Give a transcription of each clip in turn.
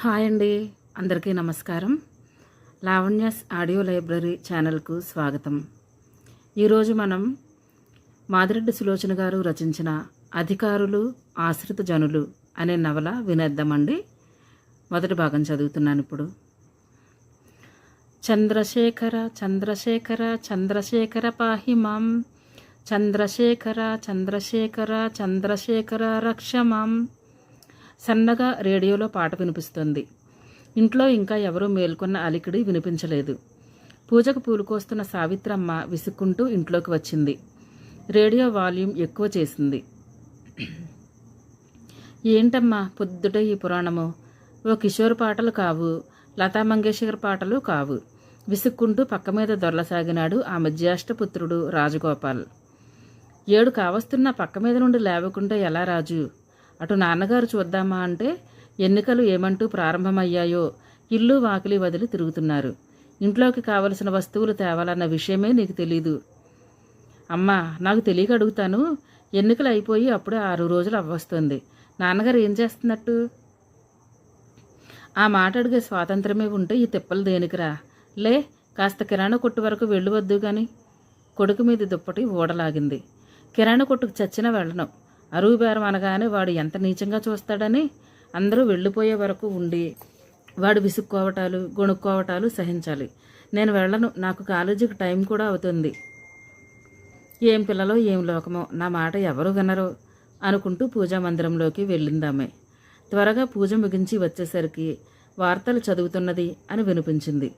Hi అండి. అందరికీ నమస్కారం. లావణ్యస్ ఆడియో లైబ్రరీ ఛానల్కు స్వాగతం. ఈరోజు మనం మాదిరెడ్డి సులోచన గారు రచించిన అధికారులు ఆశ్రిత జనులు అనే నవల వినేద్దామండి. మొదటి భాగం చదువుతున్నాను ఇప్పుడు. చంద్రశేఖర చంద్రశేఖర చంద్రశేఖర పాహి మాం. చంద్రశేఖర చంద్రశేఖర చంద్రశేఖర రక్ష మాం. సన్నగా రేడియోలో పాట వినిపిస్తుంది. ఇంట్లో ఇంకా ఎవరూ మేల్కొన్న అలికిడి వినిపించలేదు. పూజకు పూలు కోస్తున్న సావిత్రమ్మ విసుక్కుంటూ ఇంట్లోకి వచ్చింది. రేడియో వాల్యూమ్ ఎక్కువ చేసింది. ఏంటమ్మా పొద్దుట ఈ పురాణము? ఓ కిషోర్ పాటలు కావు లతా మంగేష్కర్ పాటలు కావు. విసుక్కుంటూ పక్క మీద దొరలసాగినాడు ఆమె జ్యేష్ఠపుత్రుడు రాజగోపాల్. ఏడు కావస్తున్న పక్క మీద నుండి లేవకుండా ఎలా రాజు? అటు నాన్నగారు చూద్దామా అంటే ఎన్నికలు ఏమంటూ ప్రారంభమయ్యాయో ఇల్లు వాకిలి వదిలి తిరుగుతున్నారు. ఇంట్లోకి కావలసిన వస్తువులు తేవాలన్న విషయమే నీకు తెలీదు. అమ్మా నాకు తెలియక అడుగుతాను. ఎన్నికలు అయిపోయి అప్పుడే ఆరు రోజులు అవ్వస్తుంది. నాన్నగారు ఏం చేస్తున్నట్టు? ఆ మాట అడిగే స్వాతంత్రమే ఉంటే ఈ తిప్పలు దేనికిరా? లే కాస్త కిరాణా కొట్టు వరకు వెళ్ళవద్దు కానీ కొడుకు మీద దుప్పటి ఊడలాగింది. కిరాణా కొట్టుకు చచ్చిన వెళ్ళను. అరువు బేరం అనగానే వాడు ఎంత నీచంగా చూస్తాడని అందరూ వెళ్ళిపోయే వరకు ఉండి వాడు విసుక్కోవటాలు గొణుక్కోవటాలు సహించాలి. నేను వెళ్ళను నాకు కాలేజీకి టైం కూడా అవుతుంది. ఏం పిల్లలో ఏం లోకమో నా మాట ఎవరు వినరు అనుకుంటూ పూజా మందిరంలోకి వెళ్ళిందామె. త్వరగా పూజ ముగించి వచ్చేసరికి వార్తలు చదువుతున్నది అని వినిపించింది.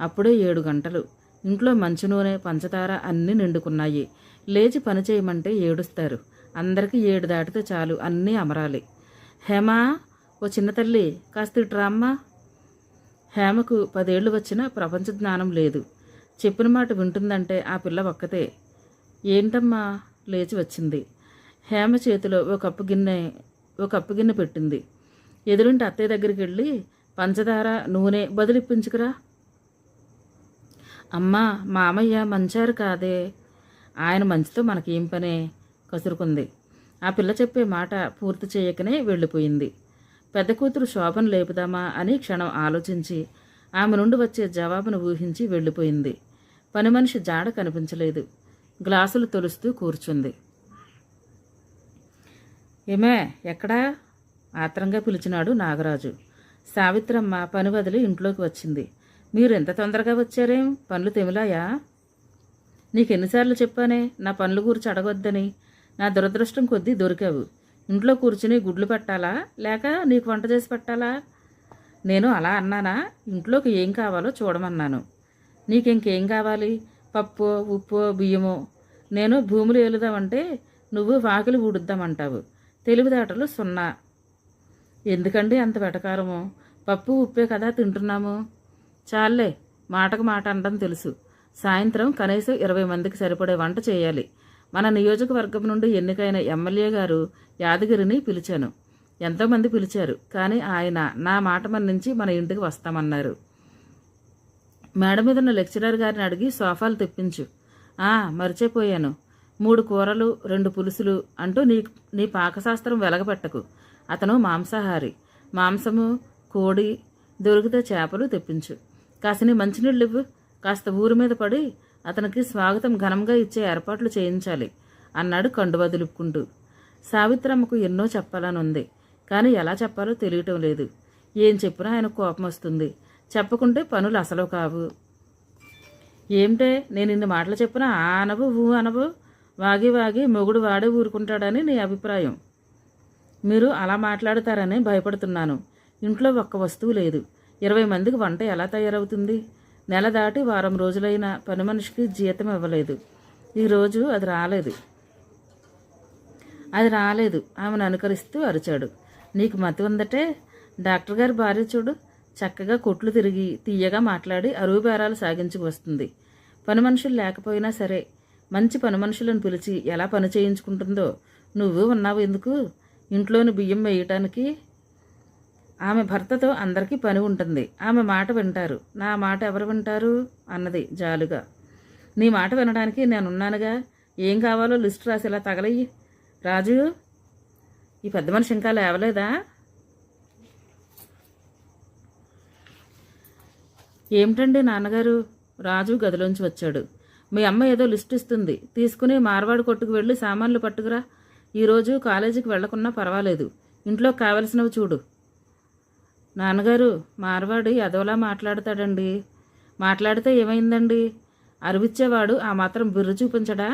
అప్పుడే ఏడు గంటలు. ఇంట్లో మంచు నూనె పంచదార అన్నీ నిండుకున్నాయి. లేచి పని చేయమంటే ఏడుస్తారు. అందరికీ ఏడు దాటితే చాలు అన్నీ అమరాలి. హేమా ఓ చిన్న తల్లి కాస్త ఇట్రామ్మా హేమకు పదేళ్ళు వచ్చినా ప్రపంచ జ్ఞానం లేదు. చెప్పిన మాట వింటుందంటే ఆ పిల్ల ఒక్కతే. ఏంటమ్మా? లేచి వచ్చింది. హేమ చేతిలో ఒక కప్పు గిన్నె ఒక కప్పు గిన్నె పెట్టింది. ఎదురుంటి అత్తయ్య దగ్గరికి వెళ్ళి పంచదార నూనె బదిలిప్పించుకురా. అమ్మా మామయ్య మంచారు కాదే. ఆయన మంచితో మనకేం పనే? కసురుకుంది. ఆ పిల్ల చెప్పే మాట పూర్తి చేయకనే వెళ్ళిపోయింది. పెద్ద కూతురు శోభను లేపుదామా అని క్షణం ఆలోచించి ఆమె నుండి వచ్చే జవాబును ఊహించి వెళ్ళిపోయింది. పని మనిషి జాడ కనిపించలేదు. గ్లాసులు తొలుస్తూ కూర్చుంది. ఏమే ఎక్కడా? ఆత్రంగా పిలిచినాడు నాగరాజు. సావిత్రమ్మ పని వదిలి ఇంట్లోకి వచ్చింది. మీరు ఎంత తొందరగా వచ్చారేం? పనులు తెమిలాయా? నీకెన్నిసార్లు చెప్పానే నా పనులు గురించి అడగొద్దని. నా దురదృష్టం కొద్దీ దొరికావు. ఇంట్లో కూర్చుని గుడ్లు పెట్టాలా? లేక నీకు వంట చేసి పెట్టాలా? నేను అలా అన్నానా? ఇంట్లోకి ఏం కావాలో చూడమన్నాను. నీకింకేం కావాలి? పప్పు ఉప్పు బియ్యమో? నేను భూములు ఏలుదామంటే నువ్వు వాకిలి ఊడుద్దామంటావు. తెలివిదాటలు సున్నా. ఎందుకండి అంత వెటకారము? పప్పు ఉప్పే కదా తింటున్నాము. చాలే మాటకు మాట అనడం తెలుసు. సాయంత్రం కనీసం ఇరవై మందికి సరిపడే వంట చేయాలి. మన నియోజకవర్గం నుండి ఎన్నికైన ఎమ్మెల్యే గారు యాదగిరిని పిలిచాను. ఎంతోమంది పిలిచారు కానీ ఆయన నా మాట మన్నించి మన ఇంటికి వస్తామన్నారు. మేడ మీద ఉన్న లెక్చరర్ గారిని అడిగి సోఫాలు తెప్పించు. ఆ మర్చిపోయాను. మూడు కూరలు రెండు పులుసులు అంటూ నీ నీ పాకశాస్త్రం వెలగపెట్టకు. అతను మాంసాహారి. మాంసము కోడి దొరికితే చేపలు తెప్పించు. కాసిని మంచినీళ్ళు ఇవ్వు. కాస్త ఊరి మీద పడి అతనికి స్వాగతం ఘనంగా ఇచ్చే ఏర్పాట్లు చేయించాలి అన్నాడు కండువా దులుపుకుంటూ. సావిత్రమ్మకు ఎన్నో చెప్పాలని ఉంది కానీ ఎలా చెప్పాలో తెలియటం లేదు. ఏం చెప్పినా ఆయన కోపం వస్తుంది. చెప్పకుంటే పనులు అసలు కావు. ఏమిటే నేను ఇన్ని మాటలు చెప్పినా ఆ అనవు ఊ అనవు? వాగి వాగి మొగుడు వాడే ఊరుకుంటాడని నీ అభిప్రాయం. మీరు అలా మాట్లాడతారని భయపడుతున్నాను. ఇంట్లో ఒక్క వస్తువు లేదు. ఇరవై మందికి వంట ఎలా తయారవుతుంది? నెల దాటి వారం రోజులైన పని మనిషికి జీతం ఇవ్వలేదు. ఈరోజు అది రాలేదు. అది రాలేదు. ఆమెను అనుకరిస్తూ అరిచాడు. నీకు మతి ఉందటే? డాక్టర్ గారి భార్య చూడు. చక్కగా కొట్లు తిరిగి తీయగా మాట్లాడి అరువు బేరాలు సాగించి వస్తుంది. పని మనుషులు లేకపోయినా సరే మంచి పని మనుషులను పిలిచి ఎలా పని చేయించుకుంటుందో? నువ్వు ఉన్నావు ఎందుకు? ఇంట్లోని బియ్యం వేయటానికి ఆమె భర్తతో అందరికీ పని ఉంటుంది. ఆమె మాట వింటారు. నా మాట ఎవరు వింటారు? అన్నది జాలుగా. నీ మాట వినడానికి నేనున్నానుగా? ఏం కావాలో లిస్ట్ రాసి ఇలా తగలయ్యి. రాజు ఈ పెద్ద మనిషి ఇంకా లేవలేదా? ఏమిటండి నాన్నగారు? రాజు గదిలోంచి వచ్చాడు. మీ అమ్మ ఏదో లిస్ట్ ఇస్తుంది. తీసుకుని మార్వాడి కొట్టుకు వెళ్ళి సామాన్లు పట్టుకురా. ఈరోజు కాలేజీకి వెళ్ళకున్నా పర్వాలేదు. ఇంట్లో కావలసినవి చూడు. నాన్నగారు మార్వాడి ఎదవలా మాట్లాడతాడండి. మాట్లాడితే ఏమైందండి? అరువిచ్చేవాడు ఆ మాత్రం బిర్రు చూపించడా?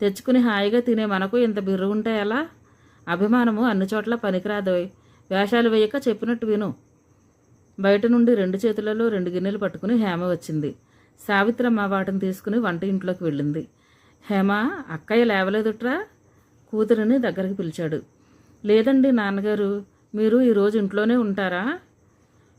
తెచ్చుకుని హాయిగా తినే మనకు ఇంత బిర్రు ఉంటే ఎలా? అభిమానము అన్ని చోట్ల పనికిరాదోయ్. వేషాలు వేయక చెప్పినట్టు విను. బయట నుండి రెండు చేతులలో రెండు గిన్నెలు పట్టుకుని హేమ వచ్చింది. సావిత్రమ్మ వాటిని తీసుకుని వంట ఇంట్లోకి వెళ్ళింది. హేమ అక్కయ్య లేవలేదుట్రా? కూతురిని దగ్గరికి పిలిచాడు. లేదండి నాన్నగారు మీరు ఈరోజు ఇంట్లోనే ఉంటారా?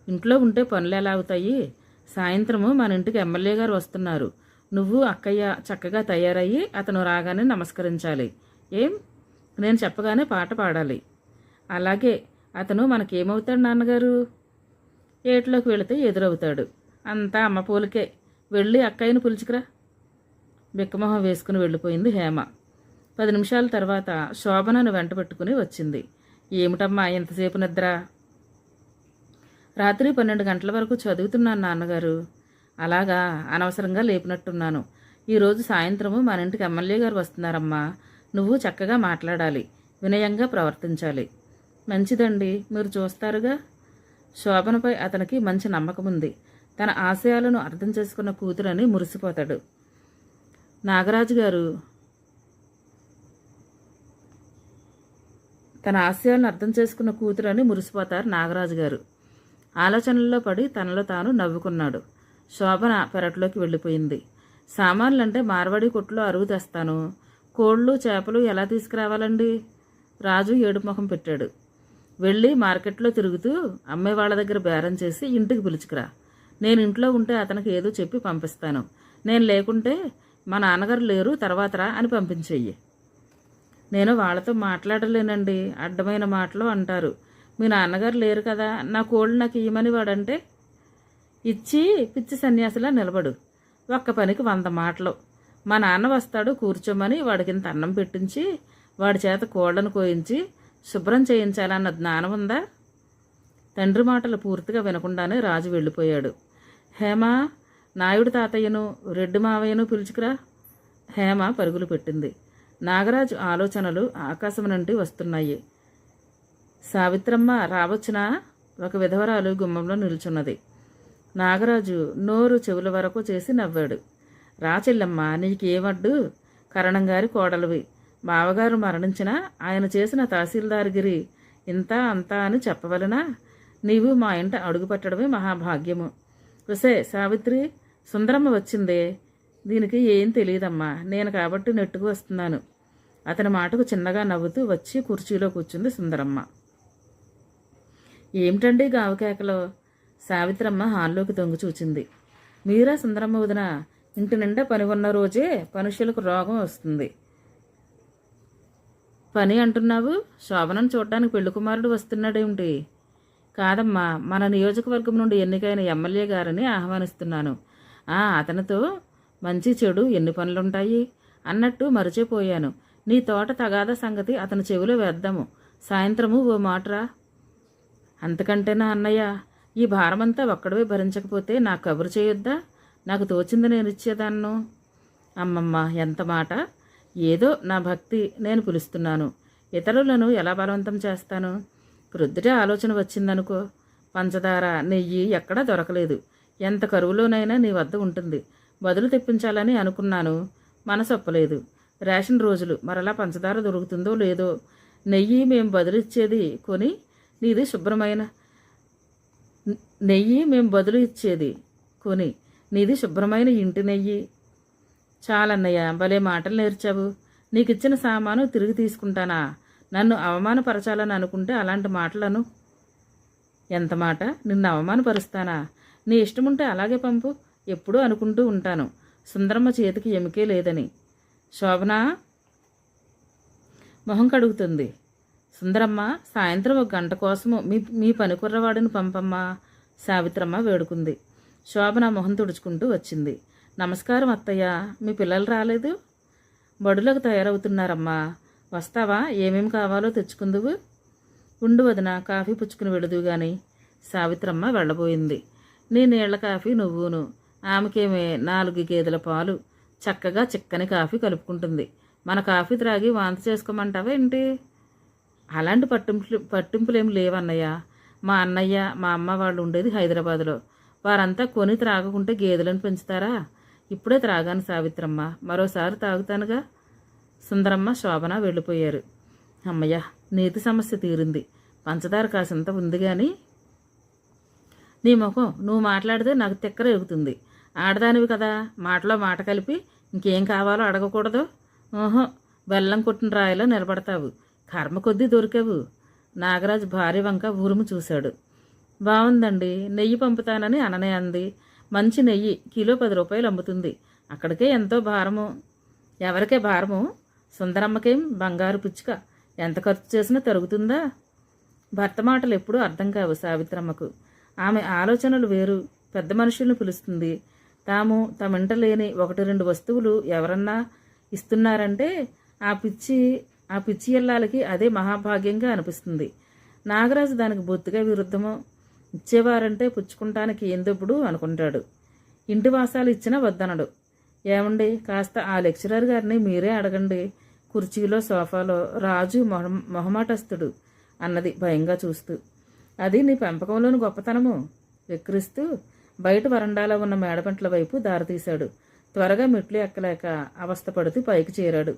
ఇంట్లో ఉంటే పనులు ఎలా అవుతాయి? సాయంత్రము మన ఇంటికి ఎమ్మెల్యే గారు వస్తున్నారు. నువ్వు అక్కయ్య చక్కగా తయారయ్యి అతను రాగానే నమస్కరించాలి. ఏం? నేను చెప్పగానే పాట పాడాలి. అలాగే అతను మనకేమవుతాడు నాన్నగారు? ఏట్లోకి వెళితే ఎదురవుతాడు. అంతా అమ్మ పోలికే. వెళ్ళి అక్కయ్యను పిలుచుకురా. బిక్కమొహం వేసుకుని వెళ్ళిపోయింది హేమ. పది నిమిషాల తర్వాత శోభనను వెంట పెట్టుకుని వచ్చింది. ఏమిటమ్మా ఎంతసేపు నిద్ర? రాత్రి పన్నెండు గంటల వరకు చదువుతున్నాను నాన్నగారు. అలాగా అనవసరంగా లేపినట్టున్నాను. ఈరోజు సాయంత్రము మన ఇంటికి ఎమ్మెల్యే గారు వస్తున్నారమ్మా. నువ్వు చక్కగా మాట్లాడాలి. వినయంగా ప్రవర్తించాలి. మంచిదండి మీరు చూస్తారుగా. శోభనపై అతనికి మంచి నమ్మకం ఉంది తన ఆశయాలను అర్థం చేసుకున్న కూతురని మురిసిపోతాడు. నాగరాజు గారు తన ఆశయాలను అర్థం చేసుకున్న కూతురని మురిసిపోతారు నాగరాజు గారు. ఆలోచనల్లో పడి తనలో తాను నవ్వుకున్నాడు. శోభన పెరట్లోకి వెళ్ళిపోయింది. సామాన్లంటే మార్వాడి కొట్లో అరువు తెస్తాను. కోళ్ళు చేపలు ఎలా తీసుకురావాలండి? రాజు ఏడు ముఖం పెట్టాడు. వెళ్ళి మార్కెట్లో తిరుగుతూ అమ్మే వాళ్ళ దగ్గర బేరం చేసి ఇంటికి పిలుచుకురా. నేను ఇంట్లో ఉంటే అతనికి ఏదో చెప్పి పంపిస్తాను. నేను లేకుంటే మా నాన్నగారు లేరు తర్వాత రా అని పంపించెయ్యి నేను వాళ్ళతో మాట్లాడలేనండి. అడ్డమైన మాటలు అంటారు. మీ నాన్నగారు లేరు కదా నా కోళ్ళు నాకు ఇయ్యమని వాడంటే ఇచ్చి పిచ్చి సన్యాసిలా నిలబడు. ఒక్క పనికి వంద మాటలు. మా నాన్న వస్తాడు కూర్చోమని వాడికి ఇంత అన్నం పెట్టించి వాడి చేత కోళ్ళను కోయించి శుభ్రం చేయించాలన్న జ్ఞానం ఉందా? తండ్రి మాటలు పూర్తిగా వినకుండానే రాజు వెళ్ళిపోయాడు. హేమ నాయుడు తాతయ్యను రెడ్డి మావయ్యను పిలుచుకురా. హేమ పరుగులు పెట్టింది. నాగరాజు ఆలోచనలు ఆకాశం నుండి వస్తున్నాయి. సావిత్రమ్మ రావచ్చునా? ఒక విధవరాలు గుమ్మంలో నిల్చున్నది. నాగరాజు నోరు చెవుల వరకు చేసి నవ్వాడు. రాచెల్లమ్మ నీకేమడ్డు? కరణంగారి కోడలివి. బావగారు మరణించినా ఆయన చేసిన తహసీల్దార్గిరి ఇంత అంతా అని చెప్పవలనా? నీవు మా ఇంట అడుగుపెట్టడమే మహాభాగ్యము. వసే సావిత్రి సుందరమ్మ వచ్చిందే? దీనికి ఏం తెలియదమ్మా నేను కాబట్టి నెట్టుకు వస్తున్నాను. అతని మాటకు చిన్నగా నవ్వుతూ వచ్చి కుర్చీలో కూర్చుంది సుందరమ్మ. ఏమిటండి గావకేకలో? సావిత్రమ్మ హాల్లోకి తొంగి చూచింది. మీరా సుందరమ్మ వదిన ఇంటి నిండా పని ఉన్న రోజే మనుషులకు రోగం వస్తుంది. పని అంటున్నావు? శోభనం చూడడానికి పెళ్ళి కుమారుడు వస్తున్నాడేమిటి? కాదమ్మా మన నియోజకవర్గం నుండి ఎన్నికైన ఎమ్మెల్యే గారిని ఆహ్వానిస్తున్నాను. ఆ అతనితో మంచి చెడు ఎన్ని పనులుంటాయి? అన్నట్టు మరచిపోయాను. నీ తోట తగాద సంగతి అతని చెవిలో వేద్దాము. సాయంత్రము ఓ మాటరా. అంతకంటేనా అన్నయ్య ఈ భారమంతా ఒక్కడవే భరించకపోతే నాకు కబురు చేయొద్దా? నాకు తోచింది నేను ఇచ్చేదాన్ను? అమ్మమ్మ ఎంత మాట? ఏదో నా భక్తి నేను పిలుస్తున్నాను. ఇతరులను ఎలా బలవంతం చేస్తాను? ప్రొద్దుటే ఆలోచన వచ్చిందనుకో పంచదార నెయ్యి ఎక్కడా దొరకలేదు. ఎంత కరువులోనైనా నీ వద్ద ఉంటుంది. బదులు తెప్పించాలని అనుకున్నాను. మనసొప్పలేదు రేషన్ రోజులు మరలా పంచదార దొరుకుతుందో లేదో నెయ్యి మేము బదులిచ్చేది కొని నీది శుభ్రమైన. నెయ్యి మేము బదులు ఇచ్చేది కొని నీది శుభ్రమైన ఇంటి నెయ్యి. చాలన్నయ్య భలే మాటలు నేర్చావు. నీకు ఇచ్చిన సామాను తిరిగి తీసుకుంటానా? నన్ను అవమానపరచాలని అనుకుంటే అలాంటి మాటలను. ఎంత మాట? నిన్ను అవమానపరుస్తానా? నీ ఇష్టముంటే అలాగే పంపు. ఎప్పుడూ అనుకుంటూ ఉంటాను. సుందరమ్మ చేతికి ఎముకే లేదని. శోభన? మొహం కడుగుతుంది. సుందరమ్మ సాయంత్రం ఒక గంట కోసము మీ మీ పనికుర్రవాడిని పంపమ్మా సావిత్రమ్మ వేడుకుంది. శోభన మొహం తుడుచుకుంటూ వచ్చింది. నమస్కారం అత్తయ్య మీ పిల్లలు రాలేదు? బడులకు తయారవుతున్నారమ్మా. వస్తావా? ఏమేమి కావాలో తెచ్చుకుందువు? ఉండు వదిన కాఫీ పుచ్చుకుని వెళుదు గాని. సావిత్రమ్మ వెళ్ళబోయింది. నీ నీళ్ళ కాఫీ నువ్వును. ఆమెకేమే నాలుగు గేదెల పాలు. చక్కగా చిక్కని కాఫీ కలుపుకుంటుంది. మన కాఫీ త్రాగి వాంతి చేసుకోమంటావా ఏంటి? అలాంటి పట్టింపులు పట్టింపులు పట్టింపులేమి లేవన్నయ్య. మా అన్నయ్య మా అమ్మ వాళ్ళు ఉండేది హైదరాబాద్లో. వారంతా కొని త్రాగకుంటే గేదెలను పెంచుతారా? ఇప్పుడే త్రాగాను సావిత్రమ్మ. మరోసారి తాగుతానుగా? సుందరమ్మ శోభన వెళ్ళిపోయారు. అమ్మయ్య నీతి సమస్య తీరింది. పంచదార కాసంత ఉంది కానీ నీ ముఖం నువ్వు మాట్లాడితే నాకు తిక్కర ఎగుతుంది. ఆడదానివి కదా. మాటలో మాట కలిపి ఇంకేం కావాలో అడగకూడదు. ఓహో బెల్లం కొట్టిన రాయిలో నిలబడతావు. కర్మ కొద్దీ దొరికావు. నాగరాజు భార్య వంక ఊరుము చూశాడు. బాగుందండి నెయ్యి పంపుతానని అననే అంది. మంచి నెయ్యి కిలో పది రూపాయలు అమ్ముతుంది. అక్కడికే ఎంతో భారము. ఎవరికే భారము? సుందరమ్మకేం బంగారు పుచ్చుక. ఎంత ఖర్చు చేసినా తరుగుతుందా? భర్త మాటలు ఎప్పుడూ అర్థం కావు సావిత్రమ్మకు. ఆమె ఆలోచనలు వేరు. పెద్ద మనుషులను పిలుస్తుంది. తాము తమింట లేని ఒకటి రెండు వస్తువులు ఎవరన్నా ఇస్తున్నారంటే ఆ పిచ్చి ఆ పిచ్చి ఇల్లాలకి అదే మహాభాగ్యంగా అనిపిస్తుంది. నాగరాజు దానికి బొత్తిగా విరుద్ధము. ఇచ్చేవారంటే పుచ్చుకుంటానికి ఎందుప్పుడు అనుకుంటాడు. ఇంటి వాసాలు ఇచ్చినా వద్దనడు. ఏమండి కాస్త ఆ లెక్చరర్ గారిని మీరే అడగండి. కుర్చీలో సోఫాలో రాజు మొహ మొహమాటస్తుడు అన్నది భయంగా చూస్తూ. అది నీ పెంపకంలోని గొప్పతనము. విక్రిస్తూ బయట వరండాలో ఉన్న మేడపంట్ల వైపు దారితీశాడు. త్వరగా మెట్లు ఎక్కలేక అవస్థపడుతూ పైకి చేరాడు.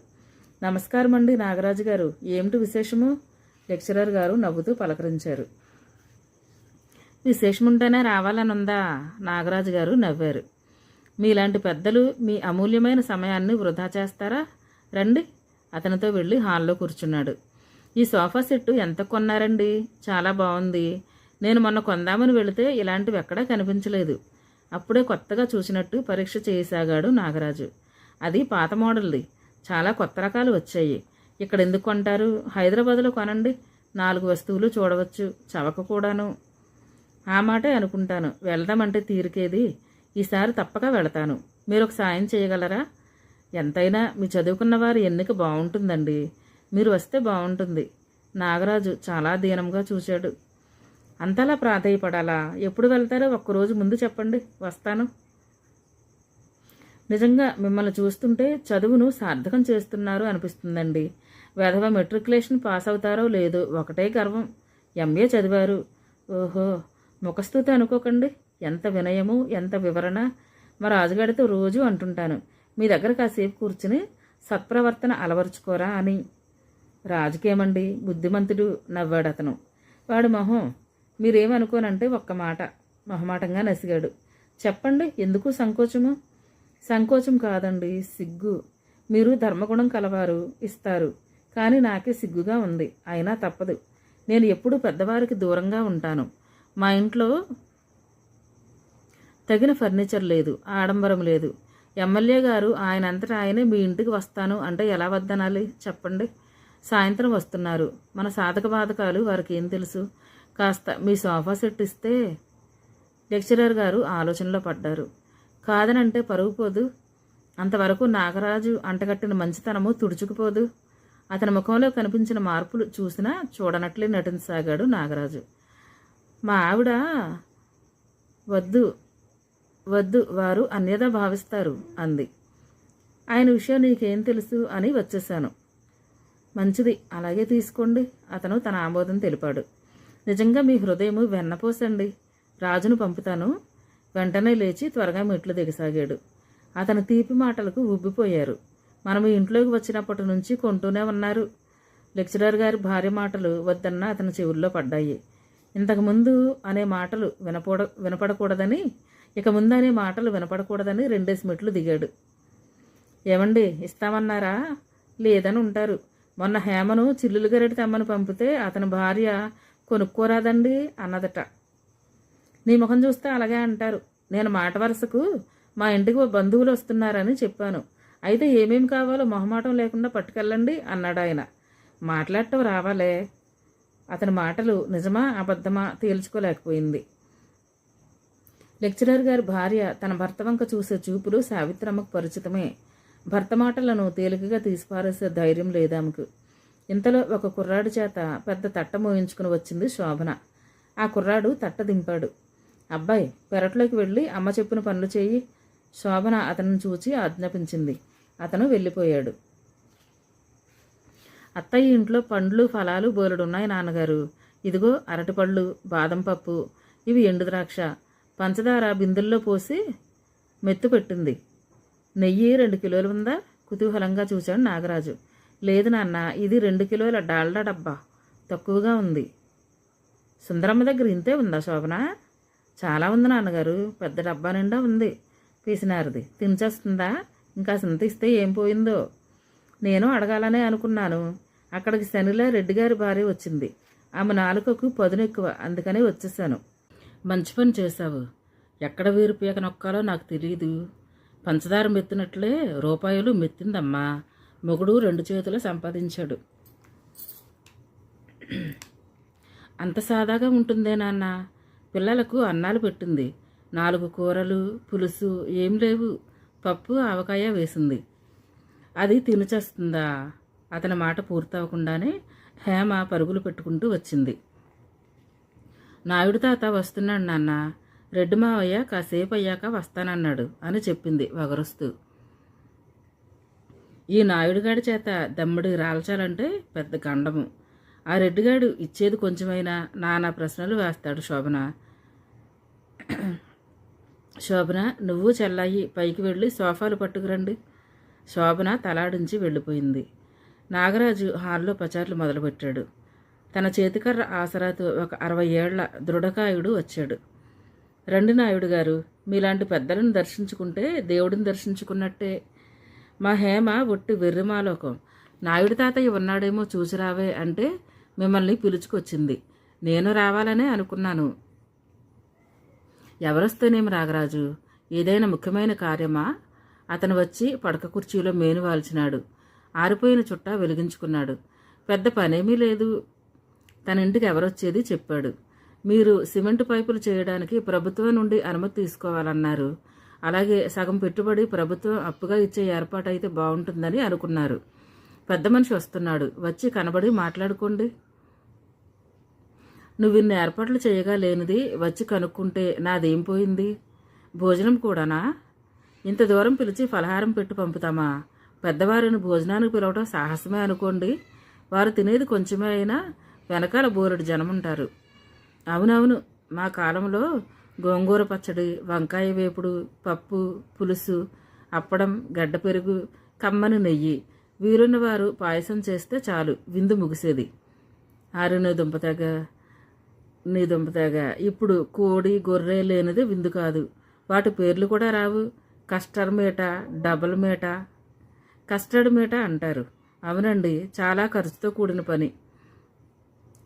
నమస్కారం అండి నాగరాజు గారు. ఏమిటి విశేషము? లెక్చరర్ గారు నవ్వుతూ పలకరించారు. విశేషముంటేనే రావాలనుందా? నాగరాజు గారు నవ్వారు. మీలాంటి పెద్దలు మీ అమూల్యమైన సమయాన్ని వృధా చేస్తారా? రండి అతనితో వెళ్ళి హాల్లో కూర్చున్నాడు. ఈ సోఫా సెట్టు ఎంత కొన్నారండి? చాలా బాగుంది. నేను మొన్న కొందామని వెళితే ఇలాంటివి ఎక్కడా కనిపించలేదు. అప్పుడే కొత్తగా చూసినట్టు పరీక్ష చేయసాగాడు నాగరాజు. అది పాత మోడల్ది. చాలా కొత్త రకాలు వచ్చాయి. ఇక్కడ ఎందుకు కొంటారు? హైదరాబాద్లో కొనండి. నాలుగు వస్తువులు చూడవచ్చు. చవక కూడాను. ఆ మాటే అనుకుంటాను. వెళ్దామంటే తీరికేది? ఈసారి తప్పక వెళతాను. మీరు ఒక సాయం చేయగలరా? ఎంతైనా మీ చదువుకున్న వారి ఎన్నిక బాగుంటుందండి. మీరు వస్తే బాగుంటుంది. నాగరాజు చాలా దీనంగా చూశాడు. అంతలా ప్రాధేయపడాలా? ఎప్పుడు వెళ్తారో ఒక్కరోజు ముందు చెప్పండి. వస్తాను. నిజంగా మిమ్మల్ని చూస్తుంటే చదువును సార్థకం చేస్తున్నారు అనిపిస్తుందండి. వెధవ మెట్రికులేషన్ పాస్ అవుతారో లేదో ఒకటే గర్వం. ఎంఏ చదివారు. ఓహో ముఖస్థుతి అనుకోకండి. ఎంత వినయము ఎంత వివరణ. మా రాజుగారితో రోజు అంటుంటాను మీ దగ్గర కాసేపు కూర్చుని సత్ప్రవర్తన అలవరుచుకోరా అని. రాజుకేమండి బుద్ధిమంతుడు నవ్వాడు అతను వాడు మొహం మీరేమనుకోనంటే ఒక్క మాట మొహమాటంగా నసిగాడు. చెప్పండి ఎందుకు సంకోచము? సంకోచం కాదండి సిగ్గు. మీరు ధర్మగుణం కలవారు ఇస్తారు. కానీ నాకే సిగ్గుగా ఉంది అయినా తప్పదు. నేను ఎప్పుడూ పెద్దవారికి దూరంగా ఉంటాను. మా ఇంట్లో తగిన ఫర్నిచర్ లేదు ఆడంబరం లేదు. ఎమ్మెల్యే గారు ఆయన అంతటా ఆయనే మీ ఇంటికి వస్తాను అంటే ఎలా వద్దనాలి? చెప్పండి. సాయంత్రం వస్తున్నారు. మన సాధక బాధకాలు వారికి ఏం తెలుసు? కాస్త మీ సోఫా సెట్ ఇస్తే లెక్చరర్ గారు ఆలోచనలో పడ్డారు. కాదనంటే పరుగు పోదు. అంతవరకు నాగరాజు అంటగట్టిన మంచితనము తుడుచుకుపోదు. అతని ముఖంలో కనిపించిన మార్పులు చూసినా చూడనట్లే నటించసాగాడు నాగరాజు. మా ఆవిడ వద్దు వద్దు వారు అన్యదా భావిస్తారు అంది. ఆయన విషయం నీకేం తెలుసు అని వచ్చేశాను. మంచిది అలాగే తీసుకోండి అతను తన ఆమోదం తెలిపాడు. నిజంగా మీ హృదయము వెన్నపోసండి. రాజును పంపుతాను వెంటనే లేచి త్వరగా మెట్లు దిగసాగాడు. అతని తీపి మాటలకు ఉబ్బిపోయారు మనము ఇంట్లోకి వచ్చినప్పటి నుంచి కొంటూనే ఉన్నారు. లెక్చరర్ గారి భార్య మాటలు వద్దన్న అతని చెవుల్లో పడ్డాయి. ఇంతకుముందు అనే మాటలు వినపడ వినపడకూడదని ఇక ముందు అనే మాటలు వినపడకూడదని రెండేసి మెట్లు దిగాడు. ఏమండి ఇస్తామన్నారా? లేదని ఉంటారు. మొన్న హేమను చిల్లులు గరెడి తెమ్మని పంపితే అతని భార్య కొనుక్కోరాదండి అన్నదట. నీ ముఖం చూస్తే అలాగే అంటారు. నేను మాట వరుసకు మా ఇంటికి ఓ బంధువులు వస్తున్నారని చెప్పాను. అయితే ఏమేమి కావాలో మొహమాటం లేకుండా పట్టుకెళ్ళండి అన్నాడు ఆయన. మాట్లాడటం రావాలే. అతని మాటలు నిజమా అబద్ధమా తేల్చుకోలేకపోయింది. లెక్చరర్ గారి భార్య తన భర్త వంక చూసే చూపులు సావిత్రమ్మకు పరిచితమే. భర్త మాటలను తేలికగా తీసిపారేసే ధైర్యం లేదామెకు ఇంతలో ఒక కుర్రాడు చేత పెద్ద తట్ట మోయించుకుని వచ్చింది శోభన. ఆ కుర్రాడు తట్ట దింపాడు. అబ్బాయి పెరట్లోకి వెళ్ళి అమ్మ చెప్పిన పనులు చేయి. శోభన అతన్ని చూచి ఆజ్ఞాపించింది. అతను వెళ్ళిపోయాడు. అత్తయ్య ఇంట్లో పండ్లు ఫలాలు బోలుడున్నాయి నాన్నగారు. ఇదిగో అరటిపళ్ళు బాదం పప్పు ఇవి ఎండు ద్రాక్ష. పంచదార బిందెల్లో పోసి మెత్తు పెట్టింది. నెయ్యి రెండు కిలోలు ఉందా? కుతూహలంగా చూశాడు నాగరాజు. లేదు నాన్న ఇది రెండు కిలోల డాల్డా డబ్బా. తక్కువగా ఉంది. సుందరమ్మ దగ్గర ఇంతే ఉందా శోభన? చాలా ఉంది నాన్నగారు. పెద్ద డబ్బా నిండా ఉంది. పీసినారిది. తినిచేస్తుందా? ఇంకా సింత ఇస్తే ఏం పోయిందో? నేను అడగాలనే అనుకున్నాను. అక్కడికి శనిలో రెడ్డి గారి భార్య వచ్చింది. ఆమె నాలుకకు పదును ఎక్కువ. అందుకనే వచ్చేసాను. మంచి పని చేశావు. ఎక్కడ వీరు పీక నొక్కాలో నాకు తెలియదు పంచదార మెత్తినట్లే రూపాయలు మెత్తిందమ్మా. మొగుడు రెండు చేతులు సంపాదించాడు. అంత సాదాగా ఉంటుందే నాన్న? పిల్లలకు అన్నాలు పెట్టింది. నాలుగు కూరలు పులుసు ఏం లేవు. పప్పు ఆవకాయ వేసింది. అది తినిచేస్తుందా? అతని మాట పూర్తవకుండానే హేమ పరుగులు పెట్టుకుంటూ వచ్చింది. నాయుడు తాత వస్తున్నాడు నాన్న. రెడ్డి మావయ్య కాసేపు అయ్యాక వస్తానన్నాడు అని చెప్పింది వగరుస్తూ. ఈ నాయుడుగాడి చేత దమ్ముడి రాల్చాలంటే పెద్ద గండము. ఆ రెడ్డిగాడు ఇచ్చేది కొంచెమైనా నానా ప్రశ్నలు వేస్తాడు శోభన. శోభన నువ్వు చెల్లాయి పైకి వెళ్ళి సోఫాలు పట్టుకురండి. శోభన తలాడించి వెళ్ళిపోయింది. నాగరాజు హాల్లో పచార్లు మొదలుపెట్టాడు. తన చేతికర్ర ఆసరాతో ఒక అరవై ఏళ్ళ దృఢకాయుడు వచ్చాడు. రండి నాయుడు గారు మీలాంటి పెద్దలను దర్శించుకుంటే దేవుడిని దర్శించుకున్నట్టే. మా హేమ ఒట్టి వెర్రిమాలోకం. నాయుడు తాతయ్య ఉన్నాడేమో చూసిరావే అంటే మిమ్మల్ని పిలుచుకొచ్చింది. నేను రావాలనే అనుకున్నాను. ఎవరొస్తేనేమి రాగరాజు? ఏదైనా ముఖ్యమైన కార్యమా? అతను వచ్చి పడక కుర్చీలో మేను వాల్చినాడు. ఆరిపోయిన చుట్టా వెలిగించుకున్నాడు. పెద్ద పనేమీ లేదు. తన ఇంటికి ఎవరొచ్చేది చెప్పాడు. మీరు సిమెంట్ పైపులు చేయడానికి ప్రభుత్వం నుండి అనుమతి తీసుకోవాలన్నారు. అలాగే సగం పెట్టుబడి ప్రభుత్వం అప్పుగా ఇచ్చే ఏర్పాటు అయితే బాగుంటుందని అనుకున్నారు. పెద్ద మనిషి వస్తున్నాడు. వచ్చి కనబడి మాట్లాడుకోండి. నువ్విన్ని ఏర్పాట్లు చేయగా లేనిది వచ్చి కనుక్కుంటే నాదేం పోయింది? భోజనం కూడానా? ఇంత దూరం పిలిచి ఫలహారం పెట్టి పంపుతామా? పెద్దవారిని భోజనానికి పిలవటం సాహసమే అనుకోండి. వారు తినేది కొంచెమే అయినా వెనకాల బోరెడు జనముంటారు. అవునవును మా కాలంలో గోంగూర పచ్చడి వంకాయ వేపుడు పప్పు పులుసు అప్పడం గడ్డ పెరుగు కమ్మని నెయ్యి వీరున్న వారు పాయసం చేస్తే చాలు విందు ముగిసేది. ఆరున దుంపతెగ నీ దుంపతెగ ఇప్పుడు కోడి గొర్రె లేనిది విందు కాదు. వాటి పేర్లు కూడా రావు. కస్టర్ మీట డబల్ మీట కస్టర్డ్ మీట అంటారు. అవునండి చాలా ఖర్చుతో కూడిన పని.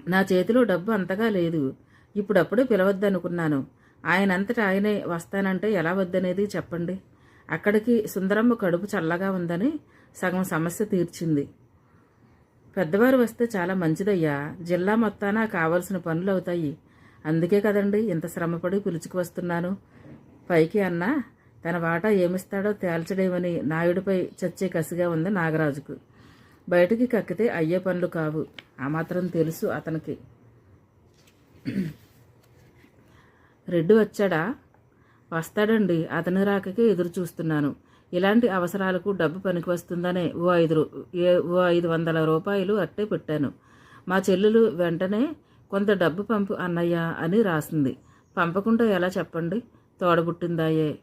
నా చేతిలో డబ్బు అంతగా లేదు. ఇప్పుడప్పుడే పిలవద్దనుకున్నాను. ఆయనంతటా ఆయనే వస్తానంటే ఎలా వద్దనేది చెప్పండి. అక్కడికి సుందరమ్మ కడుపు చల్లగా ఉందని సగం సమస్య తీర్చింది. పెద్దవారు వస్తే చాలా మంచిదయ్యా. జిల్లా మొత్తాన కావలసిన పనులు అవుతాయి అందుకే కదండి ఇంత శ్రమపడి పిలుచుకు వస్తున్నాను. పైకి అన్నా తన వాటా ఏమిస్తాడో తేల్చడేమని నాయుడిపై చచ్చే కసిగా ఉంది నాగరాజుకు. బయటికి కక్కితే అయ్యే పనులు కావు. ఆ మాత్రం తెలుసు అతనికి. రెడ్డి వచ్చాడా? వస్తాడండి. అతని రాకకే ఎదురు చూస్తున్నాను ఇలాంటి అవసరాలకు డబ్బు పనికి వస్తుందనే ఓ ఐదు రూ- ఏ- ఓ ఐదు వందల రూపాయలు అట్టే పెట్టాను. మా చెల్లెలు వెంటనే కొంత డబ్బు పంపు అన్నయ్య అని రాసింది. పంపకుండా ఎలా చెప్పండి? తోడబుట్టిందాయే.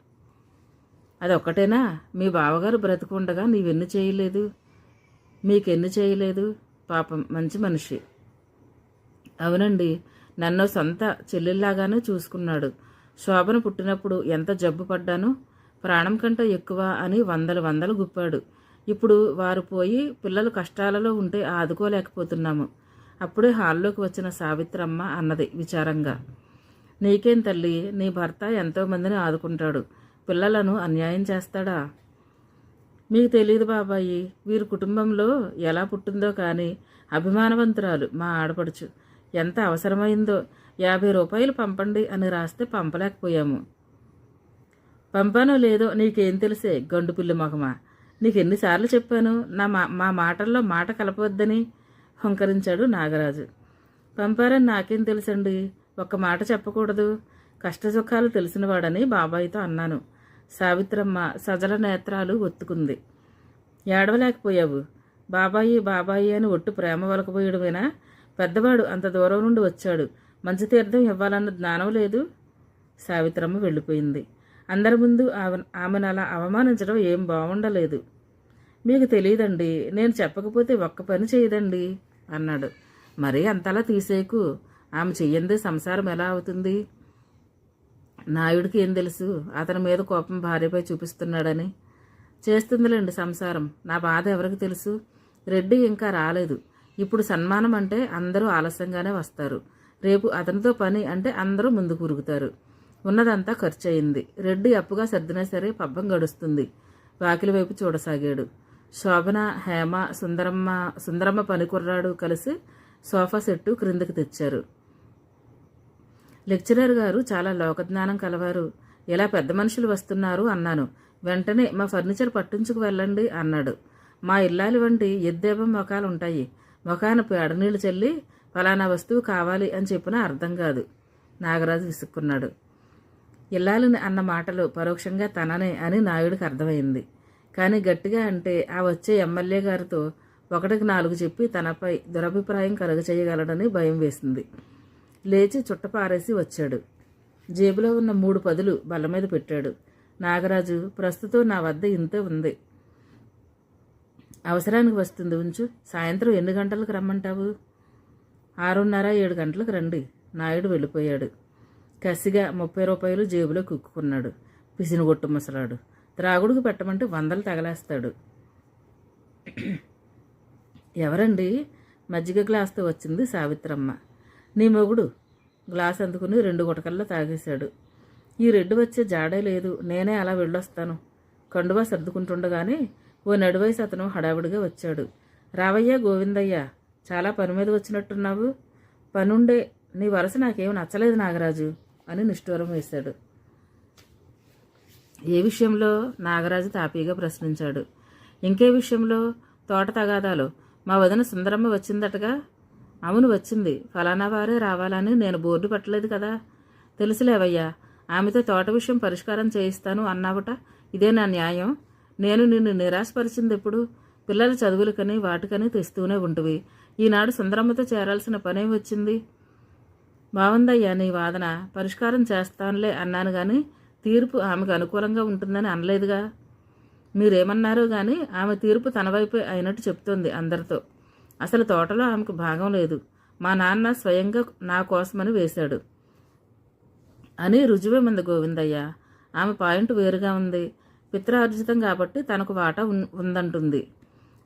అదొక్కటేనా? మీ బావగారు బ్రతికుండగా నీవెన్ని చేయలేదు? మీకెన్ని చేయలేదు? పాపం మంచి మనిషి. అవునండి నన్ను సొంత చెల్లెల్లాగానే చూసుకున్నాడు. శోభన పుట్టినప్పుడు ఎంత జబ్బు పడ్డానో ప్రాణం కంటే ఎక్కువ అని వందలు వందలు గుప్పాడు. ఇప్పుడు వారు పోయి పిల్లలు కష్టాలలో ఉంటే ఆదుకోలేకపోతున్నాము. అప్పుడే హాల్లోకి వచ్చిన సావిత్రమ్మ అన్నది విచారంగా. నీకేం తల్లి? నీ భర్త ఎంతోమందిని ఆదుకుంటాడు. పిల్లలను అన్యాయం చేస్తాడా? మీకు తెలియదు బాబాయి. వీరి కుటుంబంలో ఎలా పుట్టిందో కానీ అభిమానవంతురాలు మా ఆడపడుచు. ఎంత అవసరమైందో? యాభై రూపాయలు పంపండి అని రాస్తే పంపలేకపోయాము. పంపానో లేదో నీకేం తెలిసే గండుపిల్లి మొహమా? నీకు ఎన్నిసార్లు చెప్పాను నా మా మా మాటల్లో మాట కలపవద్దని హుంకరించాడు నాగరాజు. పంపారని నాకేం తెలుసండి? ఒక్క మాట చెప్పకూడదు. కష్టసుఖాలు తెలిసినవాడని బాబాయితో అన్నాను. సావిత్రమ్మ సజల నేత్రాలు ఒత్తుకుంది. ఏడవలేకపోయావు. బాబాయి బాబాయి అని ఒట్టు ప్రేమ వలకపోయడమేనా? పెద్దవాడు అంత దూరం నుండి వచ్చాడు. మంచి తీర్థం ఇవ్వాలన్న జ్ఞానం లేదు. సావిత్రమ్మ వెళ్ళిపోయింది. అందరి ముందు ఆమె ఆమెను అలా అవమానించడం ఏం బాగుండలేదు మీకు తెలియదండి నేను చెప్పకపోతే ఒక్క పని చేయదండి అన్నాడు. మరీ అంతలా తీసేకు ఆమె చెయ్యందే సంసారం ఎలా అవుతుంది? నాయుడికి ఏం తెలుసు? అతని మీద కోపం భార్యపై చూపిస్తున్నాడని. చేస్తుందిలేండి సంసారం నా బాధ ఎవరికి తెలుసు? రెడ్డి ఇంకా రాలేదు. ఇప్పుడు సన్మానం అంటే అందరూ ఆలస్యంగానే వస్తారు. రేపు అతనితో పని అంటే అందరూ ముందుకు ఉరుగుతారు ఉన్నదంతా ఖర్చు అయింది రెడ్డి అప్పుగా సర్దినా సరే పబ్బం గడుస్తుంది. వాకిలి వైపు చూడసాగాడు. శోభన హేమ సుందరమ్మ సుందరమ్మ పని కుర్రాడు కలిసి సోఫా సెట్టు క్రిందకి తెచ్చారు. లెక్చరర్ గారు చాలా లోకజ్ఞానం కలవారు. ఇలా పెద్ద మనుషులు వస్తున్నారు? అన్నాను. వెంటనే మా ఫర్నిచర్ పట్టించుకు వెళ్ళండి అన్నాడు. మా ఇల్లాలి వంటి ఎద్దేపం మొఖాలు ఉంటాయి మొఖాన పేడనీళ్ళు చల్లి ఫలానా వస్తువు కావాలి అని చెప్పినా అర్థం కాదు. నాగరాజు విసుక్కున్నాడు. ఇల్లాలని అన్న మాటలు పరోక్షంగా తననే అని నాయుడికి అర్థమైంది. కానీ గట్టిగా అంటే ఆ వచ్చే ఎమ్మెల్యే గారితో ఒకటికి నాలుగు చెప్పి తనపై దురభిప్రాయం కలుగచేయగలడని భయం వేసింది. లేచి చుట్టపారేసి వచ్చాడు. జేబులో ఉన్న మూడు పదులు బల్ల మీద పెట్టాడు. నాగరాజు ప్రస్తుతం నా వద్ద ఇంతే ఉంది. అవసరానికి వస్తుంది ఉంచు. సాయంత్రం ఎన్ని గంటలకు రమ్మంటావు? ఆరున్నర ఏడు గంటలకు రండి. నాయుడు వెళ్ళిపోయాడు. కసిగా ముప్పై రూపాయలు జేబులో కుక్కున్నాడు పిసినుగొట్టు ముసలాడు. త్రాగుడుకు పెట్టమంటే వందలు తగలేస్తాడు. ఎవరండి? మజ్జిగ గ్లాస్తో వచ్చింది సావిత్రమ్మ. నీ మొగుడు. గ్లాస్ అందుకుని రెండు గుటకల్లో తాగేశాడు. ఈ రెడ్డు వచ్చే జాడే లేదు. నేనే అలా వెళ్ళొస్తాను. కండువా సర్దుకుంటుండగానే ఓ నడువయసు అతను హడావుడిగా వచ్చాడు. రావయ్యా గోవిందయ్య చాలా పని మీద వచ్చినట్టున్నావు. పనుండే. నీ వరస నాకేం నచ్చలేదు నాగరాజు. అని నిష్ఠూరం వేశాడు. ఏ విషయంలో నాగరాజు తాపీగా ప్రశ్నించాడు? ఇంకే విషయంలో తోట తగాదాలు మా వదిన సుందరమ్మ వచ్చిందటగా? అవును వచ్చింది. ఫలానా వారే రావాలని నేను బోర్డు పెట్టలేదు కదా? తెలుసులేవయ్యా ఆమెతో తోట విషయం పరిష్కారం చేయిస్తాను అన్నావట. ఇదే నా న్యాయం. నేను నిన్ను నిరాశపరిచింది ఎప్పుడు? పిల్లల చదువులకని వాటికని తెస్తూనే ఉంటువి. ఈనాడు సుందరమ్మతో చేరాల్సిన పనే వచ్చింది. బాగుందయ్యా నీ వాదన. పరిష్కారం చేస్తానులే అన్నాను కానీ తీర్పు ఆమెకు అనుకూలంగా ఉంటుందని అనలేదుగా. మీరేమన్నారో కానీ ఆమె తీర్పు తన వైపే అయినట్టు చెప్తోంది అందరితో. అసలు తోటలో ఆమెకు భాగం లేదు. మా నాన్న స్వయంగా నా కోసమని వేశాడు. అని రుజువేమంది గోవిందయ్య. ఆమె పాయింట్ వేరుగా ఉంది. పిత్రార్జితం కాబట్టి తనకు వాటా ఉన్- ఉందంటుంది.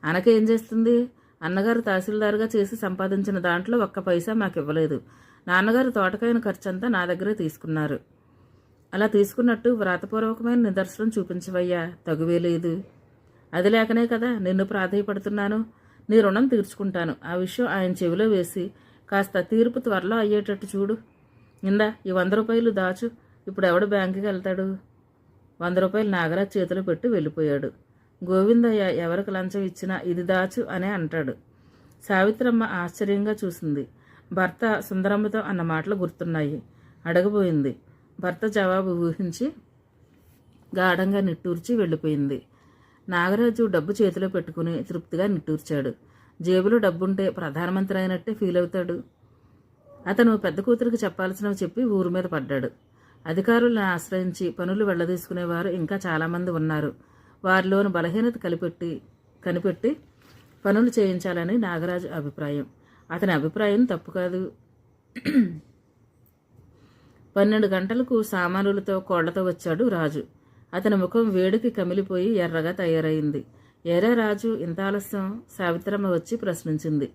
అనకేం చేస్తుంది? అన్నగారు తహసీల్దారుగా చేసి సంపాదించిన దాంట్లో ఒక్క పైసా మాకు ఇవ్వలేదు నాన్నగారు తోటకైన ఖర్చంతా నా దగ్గరే తీసుకున్నారు. అలా తీసుకున్నట్టు వ్రాతపూర్వకమైన నిదర్శనం చూపించవయ్యా తగువే లేదు అది లేకనే కదా నిన్ను ప్రాధాయపడుతున్నాను నీ రుణం తీర్చుకుంటాను. ఆ విషయం ఆయన చెవిలో వేసి కాస్త తీర్పు త్వరలో అయ్యేటట్టు చూడు. ఇందా ఈ వంద రూపాయలు దాచు. ఇప్పుడు ఎవడు బ్యాంకుకి వెళ్తాడు? వంద రూపాయలు నాగరాజ్ చేతిలో పెట్టి వెళ్ళిపోయాడు. గోవిందయ్య ఎవరికి లంచం ఇచ్చినా ఇది దాచు అనే అంటాడు. సావిత్రమ్మ ఆశ్చర్యంగా చూసింది. భర్త సుందరమ్మతో అన్న మాటలు గుర్తున్నాయి. అడగబోయింది. భర్త జవాబు ఊహించి గాఢంగా నిట్టూర్చి వెళ్ళిపోయింది. నాగరాజు డబ్బు చేతిలో పెట్టుకుని తృప్తిగా నిట్టూర్చాడు. జేబులో డబ్బుంటే ప్రధానమంత్రి అయినట్టే ఫీల్ అవుతాడు. అతను పెద్ద కూతురికి చెప్పాల్సినవి చెప్పి ఊరు మీద పడ్డాడు. అధికారులను ఆశ్రయించి పనులు వెళ్ళదీసుకునేవారు ఇంకా చాలామంది ఉన్నారు. వారిలోని బలహీనత కలిపెట్టి కనిపెట్టి పనులు చేయించాలని నాగరాజు అభిప్రాయం. అతని అభిప్రాయం తప్పు కాదు. పన్నెండు గంటలకు సామానులతో కోళ్ళతో వచ్చాడు రాజు. అతని ముఖం వేడికి కమిలిపోయి ఎర్రగా తయారైంది. ఏరా రాజు ఇంత ఆలస్యం? సావిత్రమ్మ వచ్చి ప్రశ్నించింది.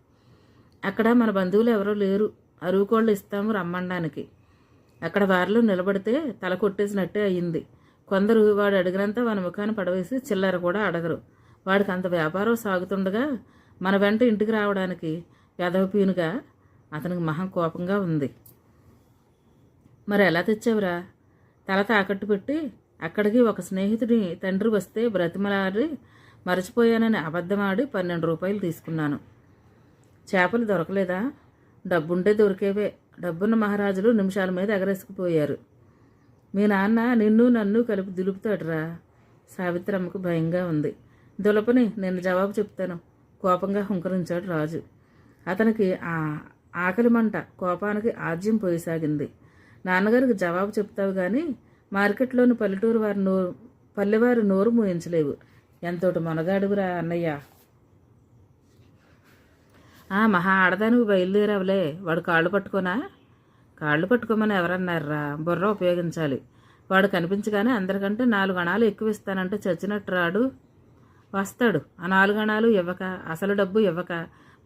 అక్కడ మన బంధువులు ఎవరో లేరు. అరువు కోళ్ళు ఇస్తాము రమ్మనడానికి అక్కడ వారిలో నిలబడితే తల కొట్టేసినట్టే అయ్యింది. కొందరు వాడు అడిగినంత మన ముఖాన్ని పడవేసి చిల్లర కూడా అడగరు. వాడికి అంత వ్యాపారం సాగుతుండగా మన వెంట ఇంటికి రావడానికి పెదవపీనుగా అతనికి మహా కోపంగా ఉంది. మరి ఎలా తెచ్చావురా? తల తాకట్టు పెట్టి అక్కడికి ఒక స్నేహితుడి తండ్రి వస్తే బ్రతిమలాడి మరచిపోయానని అబద్ధమాడి పన్నెండు రూపాయలు తీసుకున్నాను. చేపలు దొరకలేదా? డబ్బుంటే దొరికేవే. డబ్బున్న మహారాజులు నిమిషాల మీద ఎగరేసుకుపోయారు. మీ నాన్న నిన్ను నన్ను కలిపి దులుపుతాడురా. సావిత్రమ్మకు భయంగా ఉంది. దులపని నేను జవాబు చెప్తాను. కోపంగా హుంకరించాడు రాజు. అతనికి ఆ ఆకలి మంట కోపానికి ఆజ్యం పోయసాగింది. నాన్నగారికి జవాబు చెప్తావు కానీ మార్కెట్లోని పల్లెటూరు వారి నోరు పల్లెవారి నోరు మూయించలేవు. ఎంతోటి మొనగాడుగురా అన్నయ్య. ఆ మహా ఆడదానికి బయలుదేరావులే. వాడు కాళ్ళు పట్టుకోనా? కాళ్ళు పట్టుకోమని ఎవరన్నారా బుర్ర ఉపయోగించాలి. వాడు కనిపించగానే అందరికంటే నాలుగు అణాలు ఎక్కువ ఇస్తానంటే చచ్చినట్టు రాడు. వస్తాడు. ఆ నాలుగు అణాలు ఇవ్వక అసలు డబ్బు ఇవ్వక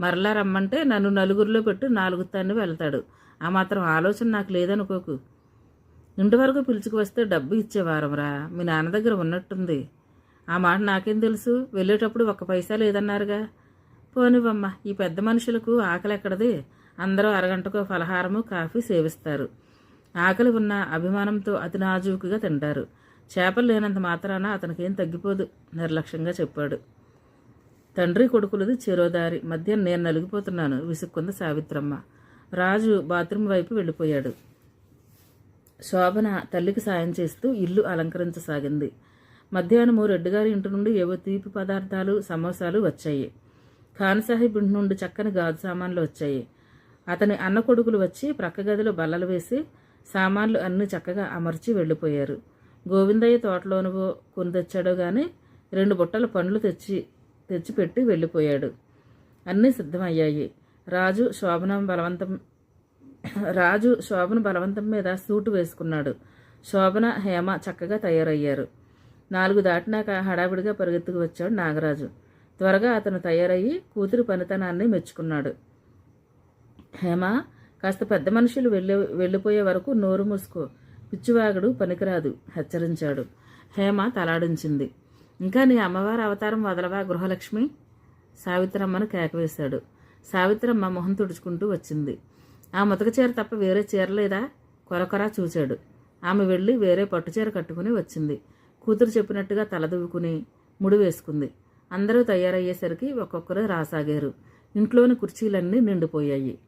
మరలా రమ్మంటే నన్ను నలుగురిలో పెట్టి నాలుగు తాన్ని వెళ్తాడు. ఆ మాత్రం ఆలోచన నాకు లేదనుకోకు. ఇంటి వరకు పిలుచుకు వస్తే డబ్బు ఇచ్చేవారంరా మీ నాన్న దగ్గర ఉన్నట్టుంది. ఆ మాట నాకేం తెలుసు? వెళ్ళేటప్పుడు ఒక్క పైసా లేదన్నారుగా. పోనివమ్మ ఈ పెద్ద మనుషులకు ఆకలి ఎక్కడది? అందరూ అరగంటకు ఫలహారము కాఫీ సేవిస్తారు. ఆకలి ఉన్న అభిమానంతో అతి నాజూకుగా తింటారు. చేపలు లేనంత మాత్రాన అతనికేం తగ్గిపోదు నిర్లక్ష్యంగా చెప్పాడు. తండ్రి కొడుకులది చెరోదారి. మధ్య నేను నలిగిపోతున్నాను విసుక్కుంది సావిత్రమ్మ. రాజు బాత్రూమ్ వైపు వెళ్ళిపోయాడు. శోభన తల్లికి సాయం చేస్తూ ఇల్లు అలంకరించసాగింది. మధ్యాహ్నము రెడ్డిగారి ఇంటి నుండి ఏవో తీపి పదార్థాలు సమోసాలు వచ్చాయి. ఖాన్ సాహిబ్ ఇంటి నుండి చక్కని గాజు సామాన్లు వచ్చాయి. అతని అన్న కొడుకులు వచ్చి ప్రక్క గదిలో బల్లలు వేసి సామాన్లు అన్ని చక్కగా అమర్చి వెళ్ళిపోయారు. గోవిందయ్య తోటలోనువో కొని తెచ్చాడో గాని రెండు బుట్టల పండ్లు తెచ్చి తెచ్చిపెట్టి వెళ్ళిపోయాడు. అన్నీ సిద్ధమయ్యాయి. రాజు శోభనం బలవంతం రాజు శోభన బలవంతం మీద సూటు వేసుకున్నాడు. శోభన హేమ చక్కగా తయారయ్యారు. నాలుగు దాటినాక హడావిడిగా పరిగెత్తుకు వచ్చాడు నాగరాజు. త్వరగా అతను తయారయ్యి కూతురు పనితనాన్ని మెచ్చుకున్నాడు. హేమ కాస్త పెద్ద మనుషులు వెళ్ళి వెళ్ళిపోయే వరకు నోరు మూసుకో. పిచ్చివాగుడు పనికిరాదు హెచ్చరించాడు. హేమ తలాడించింది. ఇంకా నీ అమ్మవారి అవతారం వదలవా గృహలక్ష్మి? సావిత్రమ్మను కేకవేశాడు. సావిత్రమ్మ మొహం తుడుచుకుంటూ వచ్చింది. ఆ ముతక చీర తప్ప వేరే చీర లేదా? కొరకొరా చూశాడు ఆమె వెళ్ళి వేరే పట్టుచీర కట్టుకుని వచ్చింది. కూతురు చెప్పినట్టుగా తలదువ్వుకుని ముడి వేసుకుంది. అందరూ తయారయ్యేసరికి ఒక్కొక్కరు రాసాగారు. ఇంట్లోని కుర్చీలన్నీ నిండిపోయాయి.